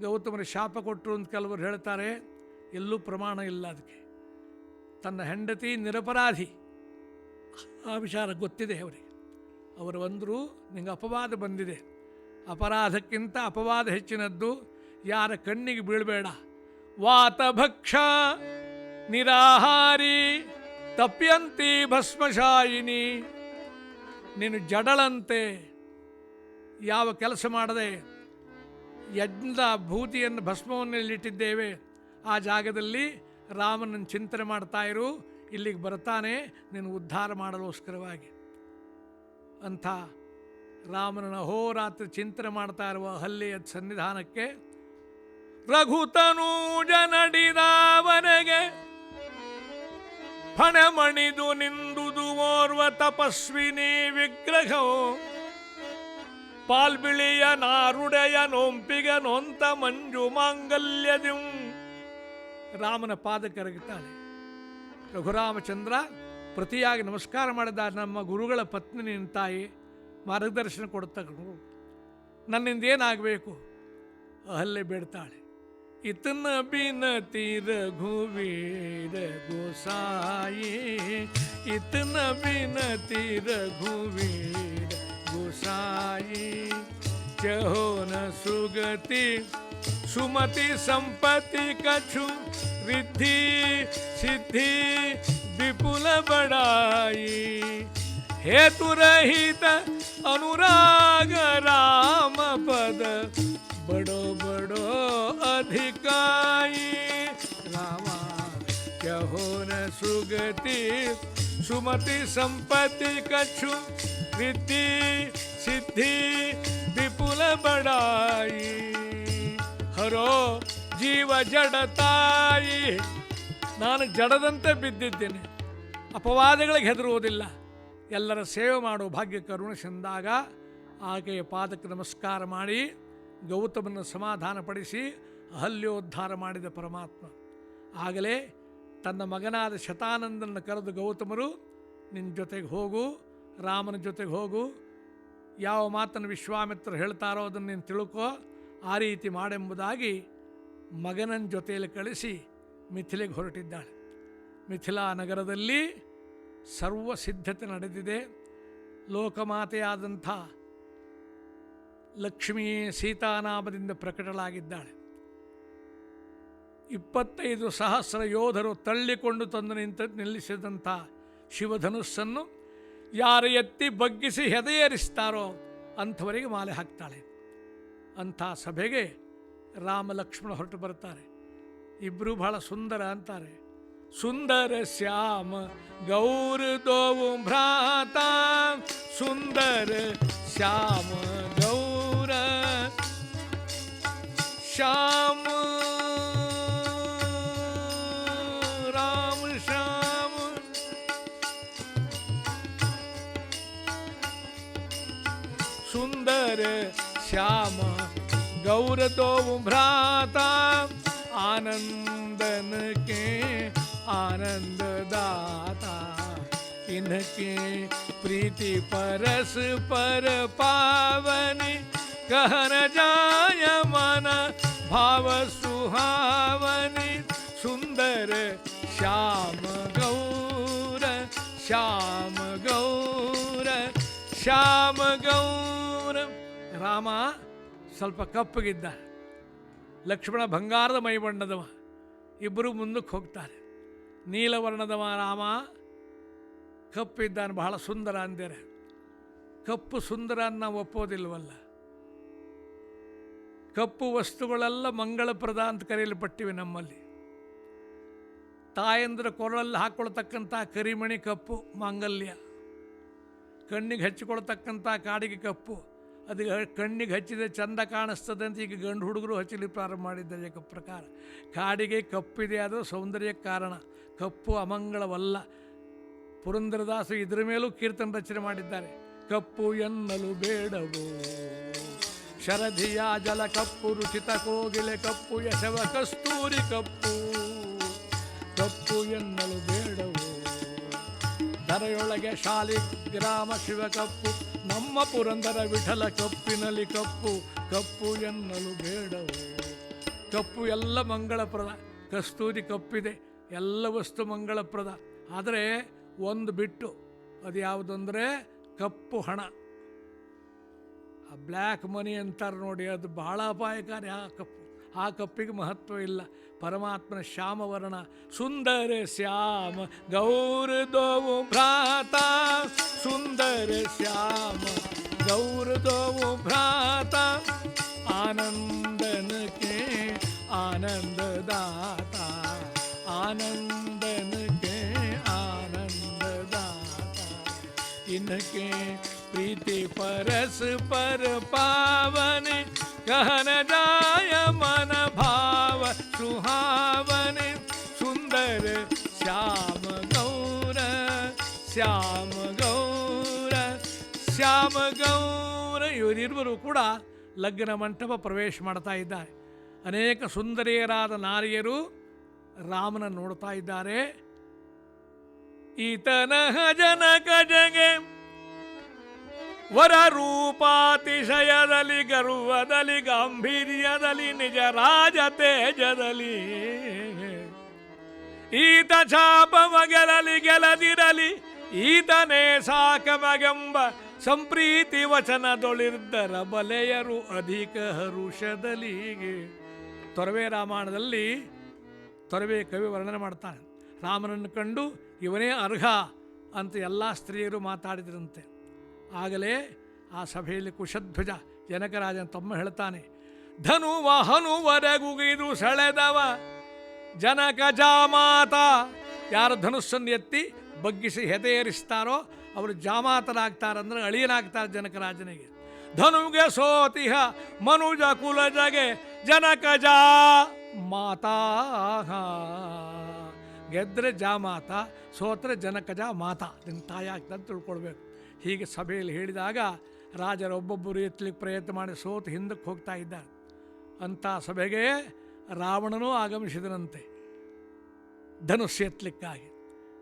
Speaker 1: ಗೌತಮರ ಶಾಪ ಕೊಟ್ಟರು ಅಂತ ಕೆಲವರು ಹೇಳ್ತಾರೆ. ಎಲ್ಲೂ ಪ್ರಮಾಣ ಇಲ್ಲ ಅದಕ್ಕೆ. ತನ್ನ ಹೆಂಡತಿ ನಿರಪರಾಧಿ. ಆ ವಿಚಾರ ಗೊತ್ತಿದೆ ಅವರಿಗೆ. ಅವರು ಅಂದರು, ನಿಂಗೆ ಅಪವಾದ ಬಂದಿದೆ. ಅಪರಾಧಕ್ಕಿಂತ ಅಪವಾದ ಹೆಚ್ಚಿನದ್ದು ಯಾರ ಕಣ್ಣಿಗೆ ಬೀಳಬೇಡ. ವಾತಭಕ್ಷ ನಿರಾಹಾರಿ ತಪ್ಯಂತಿ ಭಸ್ಮಶಾಯಿನಿ. ನೀನು ಜಡಳಂತೆ ಯಾವ ಕೆಲಸ ಮಾಡದೆ ಯಜ್ಞದ ಭೂತಿಯನ್ನು ಭಸ್ಮವನ್ನೆಲ್ಲಿಟ್ಟಿದ್ದೇವೆ. ಆ ಜಾಗದಲ್ಲಿ ರಾಮನನ್ನು ಚಿಂತನೆ ಮಾಡ್ತಾ ಇರು. ಇಲ್ಲಿಗೆ ಬರ್ತಾನೆ. ನೀನು ಉದ್ಧಾರ ಮಾಡಲೋಸ್ಕರವಾಗಿ. ಅಂಥ ರಾಮನನ್ನು ಅಹೋರಾತ್ರಿ ಚಿಂತನೆ ಮಾಡ್ತಾ ಇರುವ ಹಲ್ಲಿಯ ಸನ್ನಿಧಾನಕ್ಕೆ ರಘುತನೂಜ ನಡಿದಾವನೆಗೆ ಫಣಮಣಿದು ನಿಂದುದು ಓರ್ವ ತಪಸ್ವಿನಿ ವಿಗ್ರಹವು ಪಾಲ್ಬಿಳಿಯ ನಾರುಡೆಯ ನೋಂಪಿಗ ನೊಂತ ಮಂಜು ಮಾಂಗಲ್ಯದಿಂ. ರಾಮನ ಪಾದ ಕರಗುತ್ತಾನೆ ರಘುರಾಮಚಂದ್ರ, ಪ್ರತಿಯಾಗಿ ನಮಸ್ಕಾರ ಮಾಡಿದ ನಮ್ಮ ಗುರುಗಳ ಪತ್ನಿ ನಿನ್ನ ತಾಯಿ ಮಾರ್ಗದರ್ಶನ ಕೊಡ್ತಕ್ಕಳು ನನ್ನಿಂದ ಏನಾಗಬೇಕು? ಅಹಲ್ಲೆ ಬೇಡ್ತಾಳೆ. इतन बिनती रघुवीर गोसाई इतन बिनती रघुवीर गोसाई। चहो न सुगति सुमति संपत्ति कछु रिद्धि सिद्धि विपुल बड़ाई। हेतु रहित अनुराग राम पद बड़ो बड़ो अधिकाई रामा कहो न सुगति सुमति संपत्ति कछु रिद्धि सिद्धि विपुल बड़ाई ಹರೋ ಜೀವ ಜಡ ತಾಯಿ ನಾನು ಜಡದಂತೆ ಬಿದ್ದಿದ್ದೇನೆ ಅಪವಾದಗಳಿಗೆ ಹೆದರುವುದಿಲ್ಲ ಎಲ್ಲರ ಸೇವೆ ಮಾಡುವ ಭಾಗ್ಯ ಕರುಣಿಸಿದಾಗ ಆಕೆಯ ಪಾದಕ್ಕೆ ನಮಸ್ಕಾರ ಮಾಡಿ ಗೌತಮನ ಸಮಾಧಾನಪಡಿಸಿ ಅಹಲ್ಯೋದ್ಧಾರ ಮಾಡಿದ ಪರಮಾತ್ಮ. ಆಗಲೇ ತನ್ನ ಮಗನಾದ ಶತಾನಂದನ ಕರೆದು ಗೌತಮರು ನಿನ್ನ ಜೊತೆಗೆ ಹೋಗು, ರಾಮನ ಜೊತೆಗೆ ಹೋಗು, ಯಾವ ಮಾತನ್ನು ವಿಶ್ವಾಮಿತ್ರ ಹೇಳ್ತಾರೋ ಅದನ್ನು ನೀನು ತಿಳ್ಕೊ, ಆ ರೀತಿ ಮಾಡೆಂಬುದಾಗಿ ಮಗನನ್ನ ಜೊತೆಯಲ್ಲಿ ಕಳಿಸಿ ಮಿಥಿಲೆಗೆ ಹೊರಟಿದ್ದಾಳೆ. ಮಿಥಿಲಾ ನಗರದಲ್ಲಿ ಸರ್ವ ಸಿದ್ಧತೆ ನಡೆದಿದೆ. ಲೋಕಮಾತೆಯಾದಂಥ ಲಕ್ಷ್ಮೀ ಸೀತಾನಾಮದಿಂದ ಪ್ರಕಟಳಾಗಿದ್ದಾಳೆ. ಇಪ್ಪತ್ತೈದು ಸಹಸ್ರ ಯೋಧರು ತಳ್ಳಿಕೊಂಡು ತಂದು ನಿಂತ ನಿಲ್ಲಿಸಿದಂಥ ಶಿವಧನುಸ್ಸನ್ನು ಯಾರು ಎತ್ತಿ ಬಗ್ಗಿಸಿ ಹೆದೆಯೇರಿಸ್ತಾರೋ ಅಂಥವರಿಗೆ ಮಾಲೆ ಹಾಕ್ತಾಳೆ. ಅಂಥ ಸಭೆಗೆ ರಾಮ ಲಕ್ಷ್ಮಣ ಹೊರಟು ಬರ್ತಾರೆ ಇಬ್ಬರು ಬಹಳ ಸುಂದರ ಅಂತಾರೆ. ಸುಂದರ ಶ್ಯಾಮ ಗೌರ ದೋವು ಭ್ರಾತ, ಸುಂದರ ಶ್ಯಾಮ ಗೌರ श्याम। राम श्याम। सुंदर श्याम गौर तो भ्राता, आनंदन के आनंद दाता इनके प्रीति परस पर पावन कहन जाय मन भाव सुहावनी सुंदर श्याम गौर श्याम गौर ಶ್ಯಾಮ ಗೌರ ರಾಮ ಸ್ವಲ್ಪ ಕಪ್ಪಗಿದ್ದ ಲಕ್ಷ್ಮಣ ಬಂಗಾರದ ಮೈ ಬಣ್ಣದವ ಇಬ್ಬರು ಮುಂದಕ್ಕೆ ಹೋಗ್ತಾರೆ ನೀಲವರ್ಣದವ ರಾಮ ಕಪ್ಪಿದ್ದಾನೆ ಬಹಳ ಸುಂದರ ಅಂದೇರೆ ಕಪ್ಪು ಸುಂದರ ಅಂತ ನಾವು ಒಪ್ಪೋದಿಲ್ವಲ್ಲ ಕಪ್ಪು ವಸ್ತುಗಳೆಲ್ಲ ಮಂಗಳಪ್ರದ ಅಂತ ಕರೆಯಲ್ಪಟ್ಟಿವೆ ನಮ್ಮಲ್ಲಿ. ತಾಯಂದ್ರ ಕೊರಳಲ್ಲಿ ಹಾಕ್ಕೊಳ್ತಕ್ಕಂಥ ಕರಿಮಣಿ ಕಪ್ಪು ಮಾಂಗಲ್ಯ. ಕಣ್ಣಿಗೆ ಹಚ್ಚಿಕೊಳ್ತಕ್ಕಂಥ ಕಾಡಿಗೆ ಕಪ್ಪು. ಅದು ಕಣ್ಣಿಗೆ ಹಚ್ಚಿದ ಚಂದ ಕಾಣಿಸ್ತದೆ ಅಂತ ಈಗ ಗಂಡು ಹುಡುಗರು ಹಚ್ಚಲಿ ಪ್ರಾರಂಭ ಮಾಡಿದ್ದಾರೆ ಏಕ ಪ್ರಕಾರ. ಕಾಡಿಗೆ ಕಪ್ಪಿದೆ ಅದು ಸೌಂದರ್ಯ ಕಾರಣ. ಕಪ್ಪು ಅಮಂಗಳವಲ್ಲ. ಪುರಂದರದಾಸು ಇದರ ಮೇಲೂ ಕೀರ್ತನ ರಚನೆ ಮಾಡಿದ್ದಾರೆ. ಕಪ್ಪು ಎನ್ನಲು ಬೇಡವೋ. ಶರಧಿಯ ಜಲ ಕಪ್ಪು, ರುಚಿತ ಕೋಗಿಲೆ ಕಪ್ಪು ಯಶವ ಕಸ್ತೂರಿ ಕಪ್ಪು. ಕಪ್ಪು ಎನ್ನಲು ಬೇಡವು? ಧರೆಯೊಳಗೆ ಶಾಲಿ, ಗ್ರಾಮ ಶಿವ ಕಪ್ಪು, ನಮ್ಮ ಪುರಂದರ ವಿಠಲ ಕಪ್ಪಿನಲ್ಲಿ ಕಪ್ಪು. ಕಪ್ಪು ಎನ್ನಲು ಬೇಡವು? ಕಪ್ಪು ಎಲ್ಲ ಮಂಗಳಪ್ರದ, ಕಸ್ತೂರಿ ಕಪ್ಪಿದೆ, ಎಲ್ಲ ವಸ್ತು ಮಂಗಳಪ್ರದ. ಆದರೆ ಒಂದು ಬಿಟ್ಟು ಅದು ಯಾವುದಂದರೆ ಕಪ್ಪು ಹಣ. ಬ್ಲ್ಯಾಕ್ ಮನಿ ಅಂತಾರೆ ನೋಡಿ ಅದು ಬಹಳ ಅಪಾಯಕಾರಿ ಆ ಕಪ್ಪು ಆ ಕಪ್ಪಿಗೆ ಮಹತ್ವ ಇಲ್ಲ ಪರಮಾತ್ಮನ ಶ್ಯಾಮವರ್ಣ ಸುಂದರ ಶ್ಯಾಮ ಗೌರ ದೋವು ಭ್ರಾತ ಸುಂದರ ಶ್ಯಾಮ ಗೌರ ದೋವು ಭ್ರಾತ ಆನಂದನಕ್ಕೆ ಆನಂದದಾತ ಆನಂದನ ಆನಂದನಕ್ಕೆ ಆನಂದದಾತ ಇನಕ್ಕೆ परस पर पावन कहन जाय मन भाव सुहावन सुंदर श्याम गौर श्याम ಗೌರ ಶ್ಯಾಮ ಗೌರ ಇವರಿರುವರು ಕೂಡ ಲಗ್ನ ಮಂಟಪ ಪ್ರವೇಶ ಮಾಡ್ತಾ ಇದ್ದಾರೆ ಅನೇಕ ಸುಂದರಿಯರಾದ ನಾರಿಯರು ರಾಮನ ನೋಡ್ತಾ ಇದ್ದಾರೆ ಈತನಹ ಜನಕ ಜಗೆ ವರ ರೂಪಾತಿಶಯದಲ್ಲಿ ಗರ್ವದಲ್ಲಿ, ಗಾಂಭೀರ್ಯದಲ್ಲಿ, ನಿಜ ರಾಜ ತೇಜದಲ್ಲಿ. ಈತ ಛಾಪವ ಗೆಲಲಿ ಗೆಲದಿರಲಿ, ಈತನೇ ಸಾಕಮಗೆಂಬ ಸಂಪ್ರೀತಿ ವಚನದೊಳಿರ್ದರ ಬಲೆಯರು ಅಧಿಕ ಹರುಷದಲಿಗೆ. ತೊರವೆ ರಾಮಾಯಣದಲ್ಲಿ ತೊರವೆ ಕವಿ ವರ್ಣನೆ ಮಾಡ್ತಾನೆ. ರಾಮನನ್ನು ಕಂಡು ಇವನೇ ಅರ್ಹ ಅಂತ ಎಲ್ಲ ಸ್ತ್ರೀಯರು ಮಾತಾಡಿದ್ರಂತೆ. ಆಗಲೇ ಆ ಸಭೆಯಲ್ಲಿ ಕುಶಧ್ವಜ ಜನಕರಾಜನ ತಮ್ಮ ಹೇಳ್ತಾನೆ, ಧನು ವಹನುವರೆಗುಗಿದು ಸೆಳೆದವ, ಜನಕ ಜಾಮಾತ. ಯಾರು ಧನುಸ್ಸನ್ನು ಎತ್ತಿ ಬಗ್ಗಿಸಿ ಹೆದೆಯೇರಿಸ್ತಾರೋ ಅವರು ಜಾಮಾತರಾಗ್ತಾರಂದ್ರೆ ಅಳಿಯನಾಗ್ತಾರೆ ಜನಕರಾಜನಿಗೆ. ಧನುಗೆ ಸೋತಿಹ, ಮನುಜ ಕುಲಜಗೆ ಜನಕ ಜಾ ಮಾತಾ ಗೆದ್ರೆ ಜಾಮಾತ, ಸೋತ್ರೆ ಜನಕಜ ಮಾತಾ ನಿನ್ನ ತಾಯಿ ಆಗ್ತಂತ ತಿಳ್ಕೊಳ್ಬೇಕು. ಹೀಗೆ ಸಭೆಯಲ್ಲಿ ಹೇಳಿದಾಗ ರಾಜರು ಒಬ್ಬೊಬ್ಬರು ಎತ್ತಲಿಕ್ಕೆ ಪ್ರಯತ್ನ ಮಾಡಿ ಸೋತು ಹಿಂದಕ್ಕೆ ಹೋಗ್ತಾ ಇದ್ದ ಅಂಥ ಸಭೆಗೆ ರಾವಣನೂ ಆಗಮಿಸಿದನಂತೆ. ಧನುಸ್ಸು ಎತ್ತಲಿಕ್ಕಾಗಿ.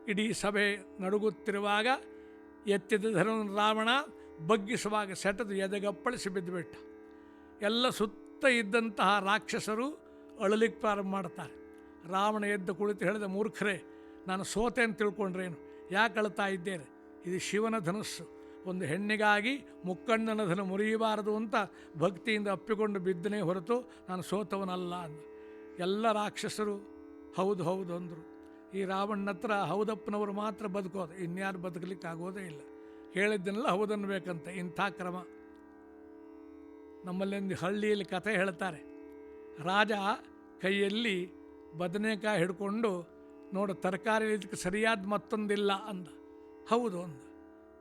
Speaker 1: ಇಡೀ ಸಭೆ ನಡುಗುತ್ತಿರುವಾಗ ಎತ್ತಿದ ಧನು ರಾವಣ ಬಗ್ಗಿಸುವಾಗ ಸೆಟದು ಎದೆಗಪ್ಪಳಿಸಿ ಬಿದ್ದುಬಿಟ್ಟ. ಎಲ್ಲ ಸುತ್ತ ಇದ್ದಂತಹ ರಾಕ್ಷಸರು ಅಳಲಿಕ್ಕೆ ಪ್ರಾರಂಭ ಮಾಡ್ತಾರೆ. ರಾವಣ ಎದ್ದು ಕುಳಿತು ಹೇಳಿದ ಮೂರ್ಖರೇ, ನಾನು ಸೋತೆ ಅಂತ ತಿಳ್ಕೊಂಡ್ರೇನು? ಯಾಕೆ ಅಳ್ತಾ ಇದ್ದೇನೆ ಇದು ಶಿವನ ಧನಸ್ಸು. ಒಂದು ಹೆಣ್ಣಿಗಾಗಿ ಮುಕ್ಕಣ್ಣನ ಧನ ಮುರಿಯಬಾರದು ಅಂತ ಭಕ್ತಿಯಿಂದ ಅಪ್ಪಿಕೊಂಡು ಬಿದ್ದನೇ ಹೊರತು ನಾನು ಸೋತವನಲ್ಲ ಅಂದ. ಎಲ್ಲ ರಾಕ್ಷಸರು ಹೌದು ಹೌದು ಅಂದರು. ಈ ರಾವಣನ ಹತ್ರ ಹೌದಪ್ಪನವರು ಮಾತ್ರ ಬದುಕೋದು. ಇನ್ಯಾರು ಬದುಕಲಿಕ್ಕೆ ಆಗೋದೇ ಇಲ್ಲ. ಹೇಳಿದ್ದನ್ನೆಲ್ಲ ಹೌದನ್ಬೇಕಂತ. ಇಂಥ ಕ್ರಮ. ನಮ್ಮಲ್ಲಿಂದು ಹಳ್ಳಿಯಲ್ಲಿ ಕಥೆ ಹೇಳ್ತಾರೆ. ರಾಜ ಕೈಯಲ್ಲಿ ಬದನೆಕಾಯಿ ಹಿಡ್ಕೊಂಡು ನೋಡು, ತರಕಾರಿ ಇದಕ್ಕೆ ಸರಿಯಾದ ಮತ್ತೊಂದಿಲ್ಲ ಅಂದ. ಹೌದು ಅಂದ.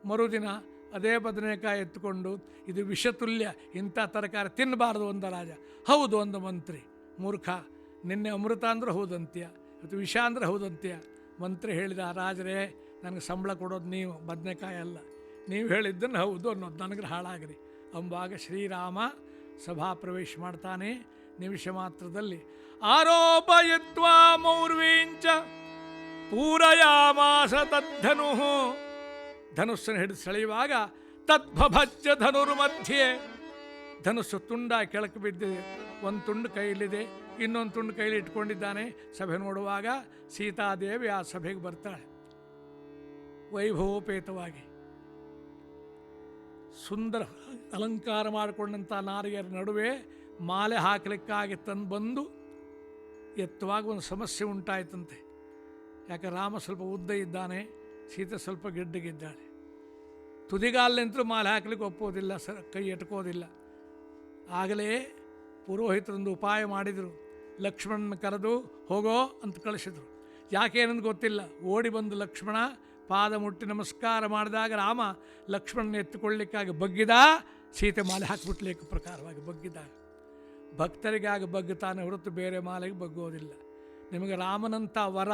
Speaker 1: ಮರುದಿನ ಅದೇ ಬದನೆಕಾಯಿ ಎತ್ತುಕೊಂಡು ಇದು ವಿಷತುಲ್ಯ, ಇಂಥ ತರಕಾರಿ ತಿನ್ನಬಾರ್ದು ಅಂದ ರಾಜ. ಹೌದು ಅಂದ ಮಂತ್ರಿ. ಮೂರ್ಖ, ನಿನ್ನೆ ಅಮೃತ ಅಂದ್ರೆ ಹೌದಂತ್ಯ, ಇವತ್ತು ವಿಷ ಅಂದ್ರೆ ಹೌದಂತ್ಯ. ಮಂತ್ರಿ ಹೇಳಿದ, ರಾಜರೇ, ನನಗೆ ಸಂಬಳ ಕೊಡೋದು ನೀವು, ಬದನೆಕಾಯಿ ಅಲ್ಲ. ನೀವು ಹೇಳಿದ್ದನ್ನು ಹೌದು ಅನ್ನೋದು ನನಗೆ ಹಾಳಾಗ್ರಿ. ಅಂಬಾಗ ಶ್ರೀರಾಮ ಸಭಾ ಪ್ರವೇಶ ಮಾಡ್ತಾನೆ, ನಿಮಿಷ ಮಾತ್ರದಲ್ಲಿ. ಆರೋಪ ಯತ್ವಾ ಮೌರ್ವೀಂಚ. ಪೂರಯಾಮಾಸ ತದ್ಧನು ಧನುಸ್ಸನ್ನು ಹಿಡಿದು ಸೆಳೆಯುವಾಗ ತದ್ಭಭಜ್ಜ ಧನುರು ಮಧ್ಯೆ ಧನುಸ್ಸು ತುಂಡ ಕೆಳಕ್ಕೆ ಬಿದ್ದಿದೆ ಒಂದು ತುಂಡು ಕೈಯಲ್ಲಿದೆ, ಇನ್ನೊಂದು ತುಂಡು ಕೈಲಿ ಇಟ್ಕೊಂಡಿದ್ದಾನೆ. ಸಭೆ ನೋಡುವಾಗ ಸೀತಾದೇವಿ ಆ ಸಭೆಗೆ ಬರ್ತಾಳೆ. ವೈಭವೋಪೇತವಾಗಿ. ಸುಂದರ ಅಲಂಕಾರ ಮಾಡಿಕೊಂಡಂಥ ನಾರಿಯರ ನಡುವೆ ಮಾಲೆ ಹಾಕಲಿಕ್ಕಾಗಿ ತಂದು ಬಂದು ಎತ್ತುವಾಗ ಒಂದು ಸಮಸ್ಯೆ ಉಂಟಾಯ್ತಂತೆ. ಯಾಕೆ ರಾಮ ಸ್ವಲ್ಪ ಉದ್ದ ಇದ್ದಾನೆ, ಸೀತೆ ಸ್ವಲ್ಪ ಗಿಡ್ಡಗಿದ್ದಾಳೆ. ತುದಿಗಾಲಿನಿಂತಲೂ ಮಾಲೆ ಹಾಕ್ಲಿಕ್ಕೆ ಒಪ್ಪೋದಿಲ್ಲ ಸರ್, ಕೈ ಎಟ್ಕೋದಿಲ್ಲ. ಆಗಲೇ ಪುರೋಹಿತರೊಂದು ಉಪಾಯ ಮಾಡಿದರು. ಲಕ್ಷ್ಮಣನ ಕರೆದು ಹೋಗೋ ಅಂತ ಕಳಿಸಿದರು. ಯಾಕೇನಂದು ಗೊತ್ತಿಲ್ಲ. ಓಡಿ ಬಂದು ಲಕ್ಷ್ಮಣ ಪಾದ ಮುಟ್ಟಿ ನಮಸ್ಕಾರ ಮಾಡಿದಾಗ ರಾಮ ಲಕ್ಷ್ಮಣನ ಎತ್ತುಕೊಳ್ಳಿಕ್ಕಾಗಿ ಬಗ್ಗಿದ, ಸೀತೆ ಮಾಲೆ ಹಾಕಿಬಿಟ್ಲಿಕ್ಕೆ ಪ್ರಕಾರವಾಗಿ ಬಗ್ಗಿದಾಗ ಭಕ್ತರಿಗಾಗಿ ಬಗ್ಗುತ್ತಾನೆ ಹೊರತು ಬೇರೆ ಮಾಲೆಗೆ ಬಗ್ಗೋದಿಲ್ಲ. ನಿಮಗೆ ರಾಮನಂಥ ವರ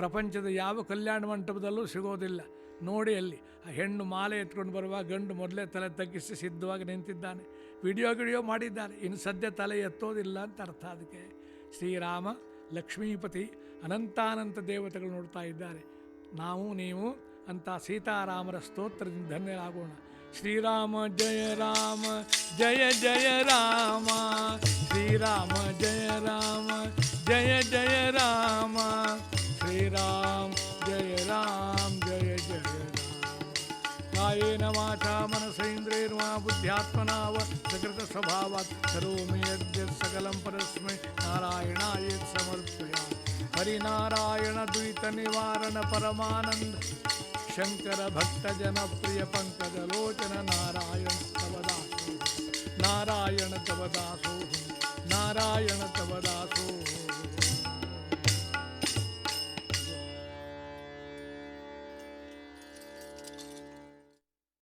Speaker 1: ಪ್ರಪಂಚದ ಯಾವ ಕಲ್ಯಾಣ ಮಂಟಪದಲ್ಲೂ ಸಿಗೋದಿಲ್ಲ. ನೋಡಿ ಅಲ್ಲಿ, ಆ ಹೆಣ್ಣು ಮಾಲೆ ಎತ್ಕೊಂಡು ಬರುವ ಗಂಡು ಮೊದಲೇ ತಲೆ ತಗ್ಗಿಸಿ ಸಿದ್ಧವಾಗಿ ನಿಂತಿದ್ದಾನೆ. ವಿಡಿಯೋ ಗಿಡಿಯೋ ಮಾಡಿದ್ದಾರೆ. ಇನ್ನು ಸದ್ಯ ತಲೆ ಎತ್ತೋದಿಲ್ಲ ಅಂತ ಅರ್ಥ ಅದಕ್ಕೆ. ಶ್ರೀರಾಮ, ಲಕ್ಷ್ಮೀಪತಿ, ಅನಂತಾನಂತ ದೇವತೆಗಳು ನೋಡ್ತಾ ಇದ್ದಾರೆ. ನಾವು, ನೀವು ಅಂತ ಸೀತಾರಾಮರ ಸ್ತೋತ್ರದಿಂದ ಧನ್ಯರಾಗೋಣ. ಶ್ರೀರಾಮ, ಜಯ ರಾಮ, ಜಯ ಜಯ ರಾಮ. ಶ್ರೀರಾಮ, ಜಯ ರಾಮ, ಜಯ ಜಯ ರಾಮ. राम, जय राम, जय जय कायेन वाचा मनसेन्द्रेर्वा बुद्ध्यात्मना वकृतस्वभावात् करोमि यद्यत् सकलं परस्मै नारायणाय समर्पयामि। हरिनारायणद्वैतनिवारणपरमानन्द। शङ्करभक्तजनप्रियपङ्कजलोचन नारायण तव दासो। नारायण तव दासो। नारायण तव दासो।